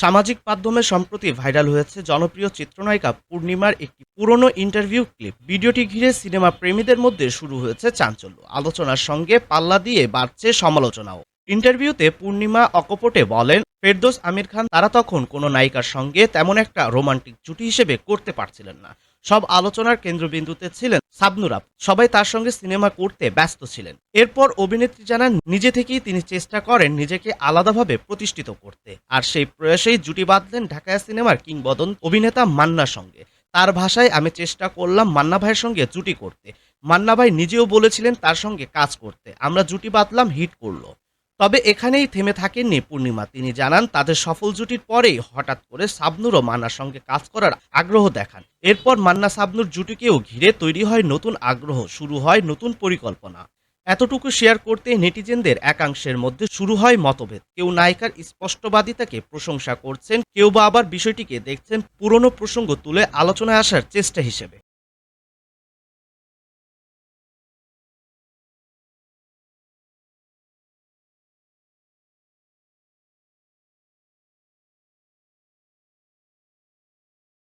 সামাজিক মাধ্যমে সম্প্রতি ভাইরাল হয়েছে জনপ্রিয় চিত্রনায়িকা পূর্ণিমার একটি পুরনো ইন্টারভিউ ক্লিপ। ভিডিওটি ঘিরে সিনেমা প্রেমীদের মধ্যে শুরু হয়েছে চাঞ্চল্য। আলোচনার সঙ্গে পাল্লা দিয়ে বাড়ছে সমালোচনাও। ইন্টারভিউতে পূর্ণিমা অকপটে বলেন ফেরদোস আমির খান, তারা তখন কোনো নায়িকার সঙ্গে তেমন একটা রোমান্টিক জুটি হিসেবে করতে পারছিলেন না। সব আলোচনার কেন্দ্রবিন্দুতে ছিলেন সাবনুরাব সবাই তার সঙ্গে সিনেমা করতে ব্যস্ত ছিলেন। এরপর অভিনেত্রী জানান, নিজে থেকেই তিনি চেষ্টা করেন নিজেকে আলাদাভাবে প্রতিষ্ঠিত করতে। আর সেই প্রয়াসেই জুটি বাঁধলেন ঢাকায় সিনেমার কিংবদন্ত অভিনেতা মান্নার সঙ্গে। তার ভাষায়, আমি চেষ্টা করলাম মান্না ভাইয়ের সঙ্গে জুটি করতে। মান্না ভাই নিজেও বলেছিলেন তার সঙ্গে কাজ করতে। আমরা জুটি বাঁধলাম, হিট করল। তবে এখানেই থেমে থাকেননি পূর্ণিমা। তিনি জানান, তাদের সফল জুটির পরেই হঠাৎ করে সাবনুরও মান্নার সঙ্গে কাজ করার আগ্রহ দেখান। এরপর মান্না সাবনুর জুটিকেও ঘিরে তৈরি হয় নতুন আগ্রহ, শুরু হয় নতুন পরিকল্পনা। এতটুকু শেয়ার করতে নেটিজেনদের একাংশের মধ্যে শুরু হয় মতভেদ। কেউ নায়িকার স্পষ্টবাদিতাকে প্রশংসা করছেন, কেউ বা আবার বিষয়টিকে দেখছেন পুরনো প্রসঙ্গ তুলে আলোচনায় আসার চেষ্টা হিসেবে।